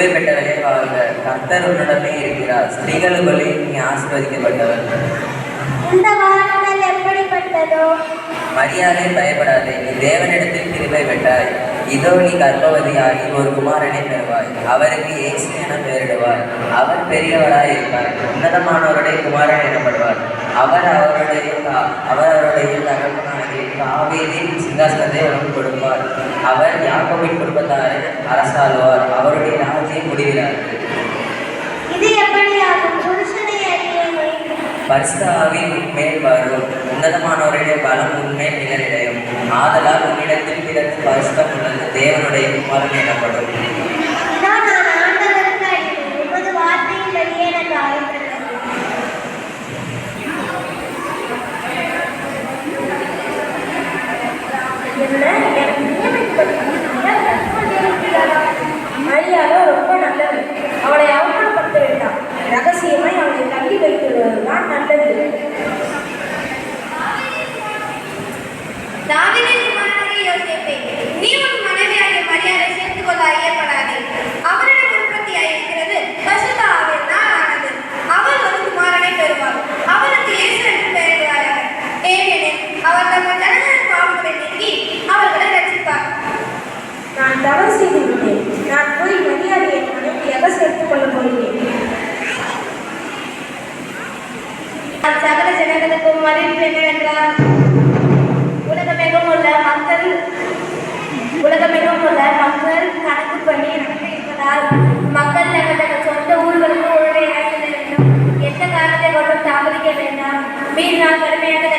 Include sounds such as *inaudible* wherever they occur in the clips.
ஓய்வே பெற்றவரே வாழ்க கர்த்தர் உன்னுடனே இருக்கிறார். ஸ்திரீகளுக்குள்ளே நீ ஆசீர்வதிக்கப்பட்டவர். இந்த வார்த்தை எப்படிப்பட்டதோ? மரியாதை பயப்படாதே. நீ தேவனிடத்தில் கிருபை பெற்றாய். இதோ நீ கர்ப்பவதியாகி ஒரு குமாரனை பெறுவாய். அவருக்கு இயேசு என பெயரிடுவார் அவர் பெரியவராய் இருப்பார் உன்னதமானவருடைய குமாரன் எனப்படுவார். அவர் அவருடைய அவர் அவருடைய தகப்பனாகிய காவேரியின் சிங்காசனத்தை உணவு கொடுப்பார். அவர் யாக்கோவின் குடும்பத்தாரை அரசாளுவார். அவருடைய ராஜ்யம் முடிகிறார்கள் பரிசுதாவின் மேல் வரும் உன்னதமானவருடைய பலம் உண்மை நிகழ்டையும் ஆதலால் உன்னிடத்தில் பிறகு பரிசுத்தம் உள்ளது. தேவனுடைய குமாரன் எனப்படும். Amen. செய்கிறேன் நான் போய் மரியாதை என் மனைவியாக சேர்த்துக் கொள்ளப் போகிறேன்? சகல ஜனங்களுக்கும் அறிவிப்பு என்னவென்றால் உலகமெங்கும் உள்ள மக்கள் உலக மிகவும் உள்ள மக்கள் கணக்கு பண்ணி நடந்து இருப்பதால் மக்கள் தங்கள் சொந்த ஊர்களுக்கு உடனே உழவை வேண்டும். எந்த காரணத்தை கொண்டும் தாமதிக்க வேண்டாம். மீறி நான் கடுமையாக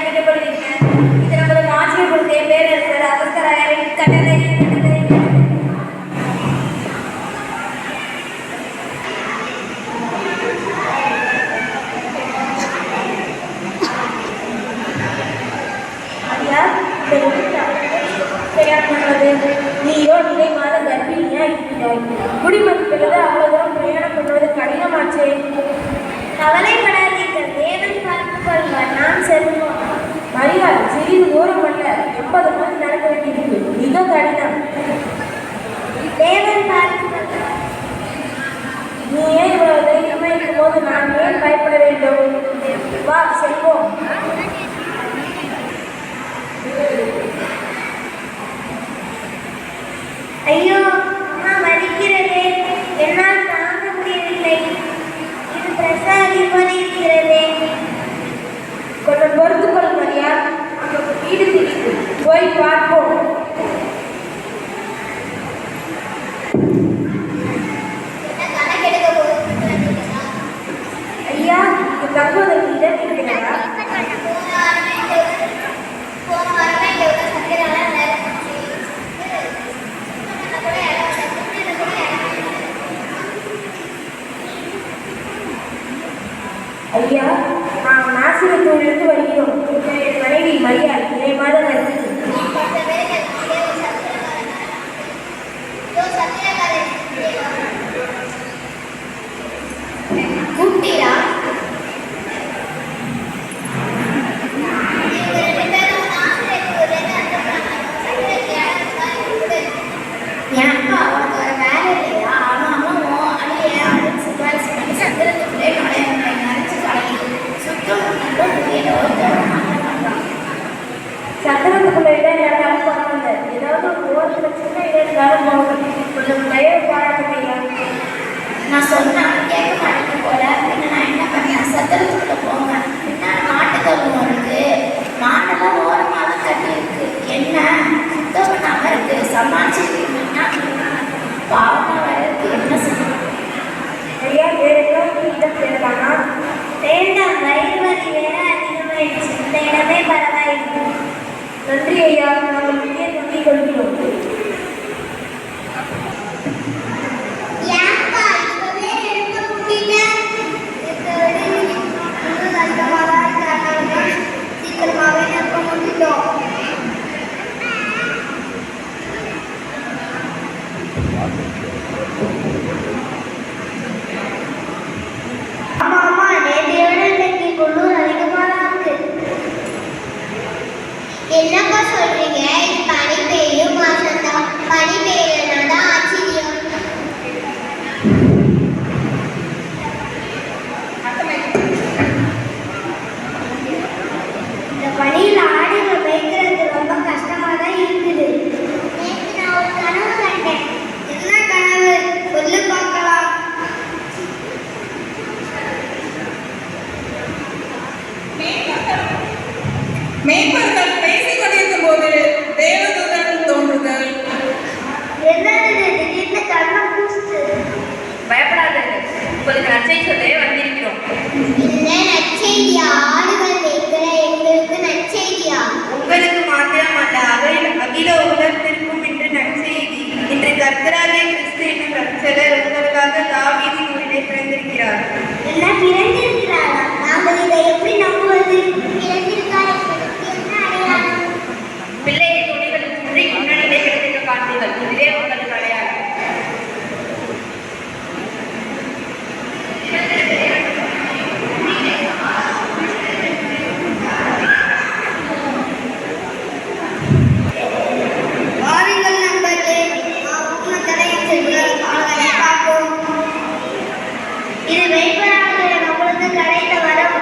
இது மெய்ப்பராகிய நம்மளுக்கு கிடைத்த வரம்.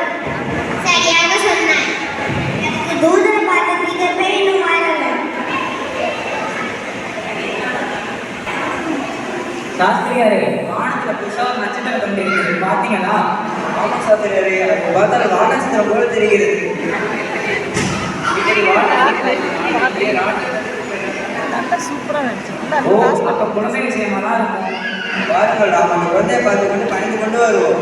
சரியாக சொன்னாய். தூதரை பார்த்த மாறவில்லை. சாஸ்திரியாரே வானத்துல புதுசா ஒரு நட்சத்திரம் கண்டிருக்கிறது சாஸ்திரியாரே எனக்கு பார்த்தால் போல தெரிகிறது இப்படி வான ஓ அப்ப குழந்தை விஷயமா தான் இருக்கும் பாருங்கள் நாம் அந்த குழந்தையை பார்த்து கொண்டு பணிந்து கொண்டு வருவோம்.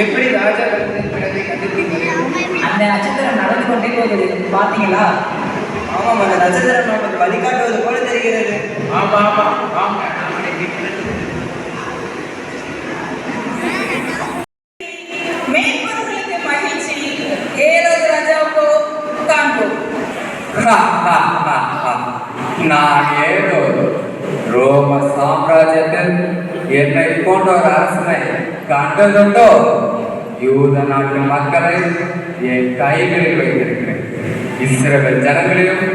எப்படி ராஜா பிறந்தை கண்டுபிடிக்கிறீர்கள் அந்த நட்சத்திரம் நடந்து கொண்டே போகுது பாத்தீங்களா ஆமாம் அந்த நட்சத்திரம் நமக்கு வழிகாட்டுவது போல தெரிகிறது. ஆமா ஆமா ஆமா என்னை போன்ற ஒரு அரசனை கண்டதுண்டோ யூத நாட்டு மக்களை என் கைகளில் வைத்திருக்கிறேன் இஸ்ரவேல் ஜனங்களையும்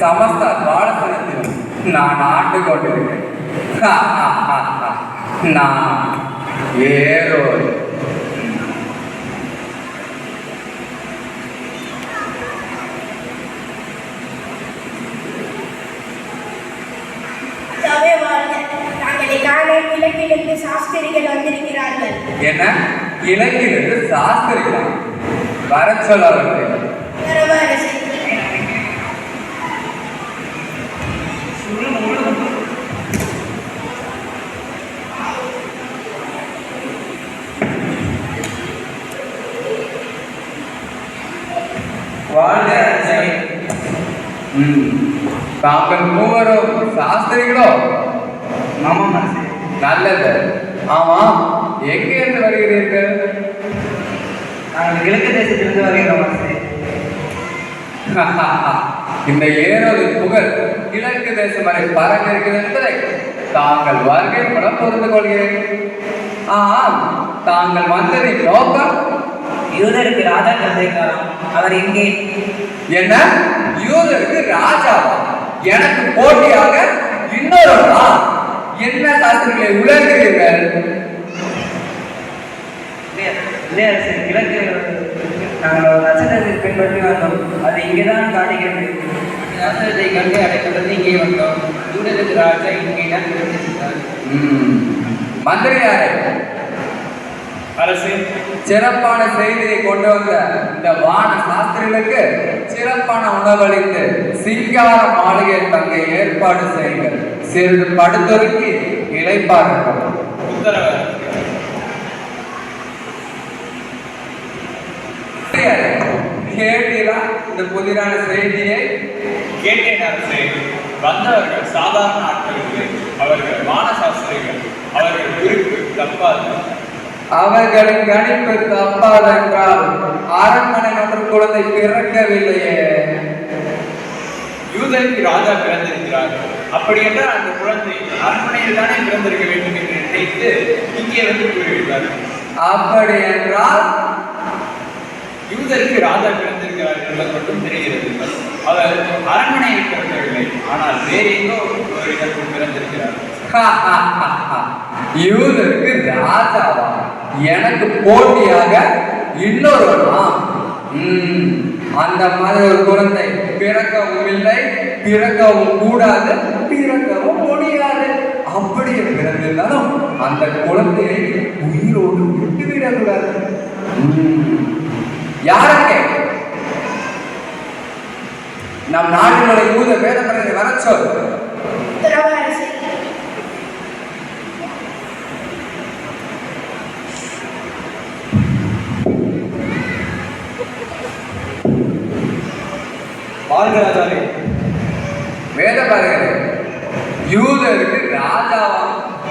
சமஸ்த பாலசனத்திலும் நான் ஆண்டு கொண்டிருக்கிறேன் நான் ஏறோ சபை வாழ்க நாங்கள் காலை கிழக்கிலிருந்து சாஸ்திரிகள் வந்திருக்கிறார்கள். என்ன? இலக்கிலிருந்து சாஸ்திரிகளா. வர. ம். தாங்கள் மூவரும் சாஸ்திரிகளோ? ஆமாம் நல்லது. ஆமா. எங்கே இருந்து வருகிறீர்கள்? நாங்கள் கிழக்கு தேசத்திலிருந்து வருகிறோம் அரசே *laughs* இந்த ஏரோது புகழ் கிழக்கு தேசம் வரை பரவி இருக்கிறது என்பதை தாங்கள் வருகை மூலம் புரிந்து கொள்கிறேன். ஆம் தாங்கள் வந்ததின் நோக்கம் யூதருக்கு ராஜா பிறந்திருக்காராம் அவர் எங்கே? என்ன? யூதருக்கு ராஜாவா? எனக்கு போட்டியாக இன்னொரு என்ன சாஸ்திரங்களை உலர்கிறீர்கள் கிழக்கு நாங்கள் நட்சத்திரத்தை பின்பற்றி வந்தோம். அது இங்கே தான் காட்டுகிறது நட்சத்திரத்தை கண்டு அடைக்கப்பட்டு இங்கே வந்தோம். யூதருக்கு ராஜா இங்கே தான். மந்திரியாரே அரசு சிறப்பான செய்தியை கொண்டு வந்த இந்த வான சாஸ்திரிகளுக்கு சிறப்பான உணவளித்து சிங்கார மாளிகை தங்க ஏற்பாடு செய்யுங்கள். சிறிது படுத்தொருக்கி இழைப்பார்கள் உத்தரவு. கேட்டீரா இந்த புதிரான செய்தியை? கேட்டேன் அரசு வந்தவர்கள் சாதாரண ஆட்கள் அவர்கள் அவர்கள் வானசாஸ்திரிகள் அவர்கள் குறிப்பு தப்பாது. அவர்களின் கணிப்பு தப்பாதென்றால் அரண்மனை ஒன்று குழந்தை பிறக்கவில்லையே. யூதருக்கு ராஜா பிறந்திருக்கிறார். அப்படி என்றால் அந்த குழந்தை அரண்மனையில் தானே பிறந்திருக்க வேண்டும் என்று நினைத்து இங்கே வந்து கூறிவிட்டார். அப்படி என்றால் யூதருக்கு ராஜா பிறந்திருக்கிறார் என்பது மட்டும் தெரிகிறது. அவர் அரண்மனையில் பிறந்தவில்லை ஆனால் வேறு எங்கோ ஒரு இடத்தில் பிறந்திருக்கிறார். *laughs* யூதருக்கு ராஜாவா? எனக்கு போட்டியாக இன்னொருவனா? அந்த மாதிரி ஒரு குழந்தை. பிறக்கவும் இல்லை பிறக்கவும் கூடாது பிறக்கவும் முடியாது. அப்படியே பிறந்திருந்தாலும் அந்த குழந்தையை உயிரோடு விட்டுவிடக்கூடாது. யாருக்கே நம் நாட்டினுடைய ஊத வேதமடைந்து வர சொல்.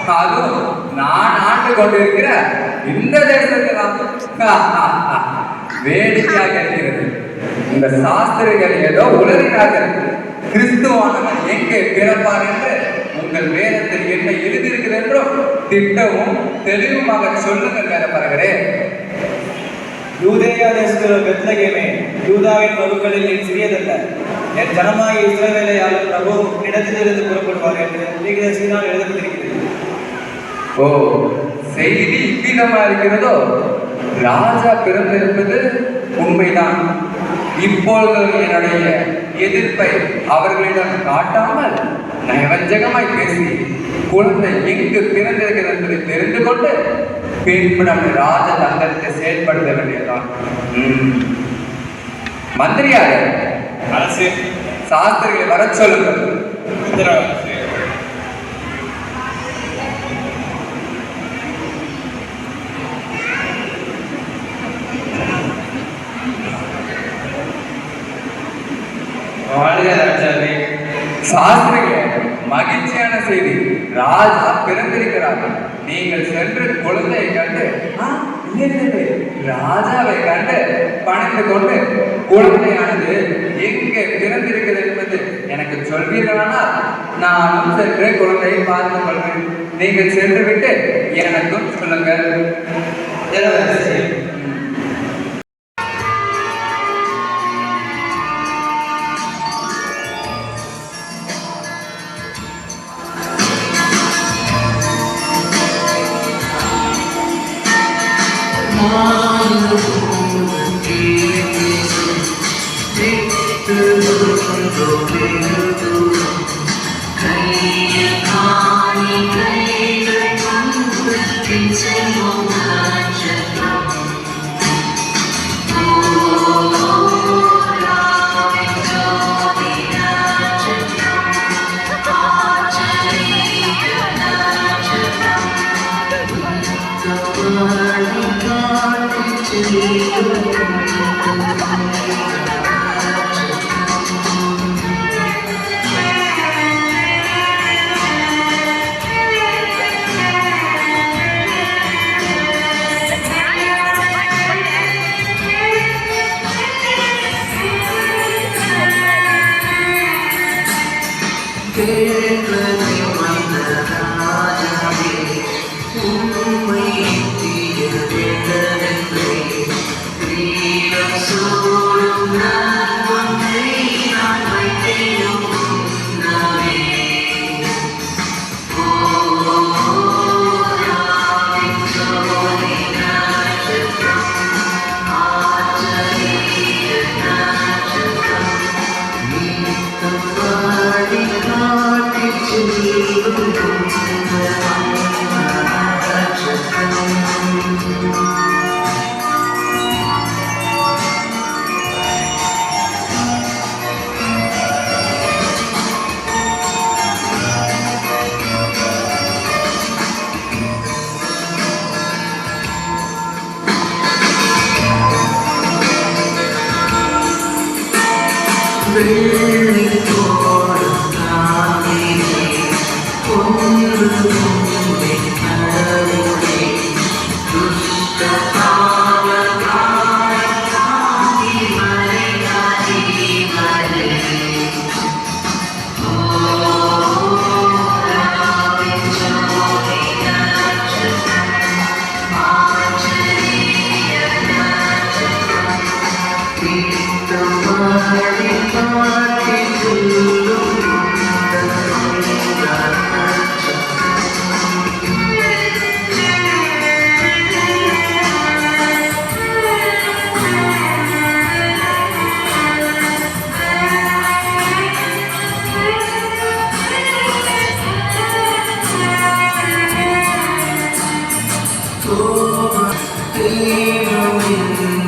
அதுவும் நான் ஆண்டு கொண்டிருக்கிற இந்த தேசத்தில் *laughs* வேடிக்கையாக இருக்கிறது. இந்த சாஸ்திரிகள் ஏதோ உளறினார்கள். கிறிஸ்துவானவன் எங்கே பிறப்பார் என்று உங்கள் வேதத்தில் என்ன எழுதியிருக்கிறது என்றும் திட்டமும் தெளிவுமாக சொல்லுங்கள் வேற பரகிறே யூதேயா தேசத்தில் ஒரு பெத்லகேமே யூதாவின் வகுப்புகளில் என் சிறியதல்ல. என் ஜனமாய் இஸ்ரவேலை ஆளும் பிரபு இடத்திலிருந்து புறப்படுவார் என்று தீர்க்கதரிசியினால் எழுதப்பட்டிருக்கிறது. ஓ செய்தி இவ்விதமா இருக்கிறதோ ராஜா பிறந்திருப்பது உண்மைதான். இப்பொழுது என்னுடைய எதிர்ப்பை அவர்களிடம் காட்டாமல் நயவஞ்சகமாய் பேசி குழந்தை எங்கு பிறந்திருக்கிறது என்பதை தெரிந்து கொண்டு பின்பு நம்ம ராஜ தந்திரத்தை செயல்படுத்த வேண்டியதுதான். மந்திரியாரே அரசு. சாஸ்திரிகளை வரச் சொல்லுங்கள். வாழ்க ராஜாவே சாஸ்திரிக மகிழ்ச்சியான செய்தி. ராஜா பிறந்திருக்கிறார்கள் நீங்கள் சென்று குழந்தையை கண்டு "ஆ, இல்லை, ராஜாவை கண்டு பணிந்து கொண்டு குழந்தையானது எங்கே பிறந்திருக்கிறது என்பது எனக்கு சொல்வீர்களானால் நானும் சென்று குழந்தையை பார்த்து கொள்வேன். நீங்கள் சென்று விட்டு எனக்கும் சொல்லுங்கள். Hallelujah. You. over, even when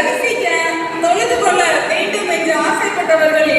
தரிசிக்க தொழுது கொள்ள வேண்டும் என்று ஆசைப்பட்டவர்கள்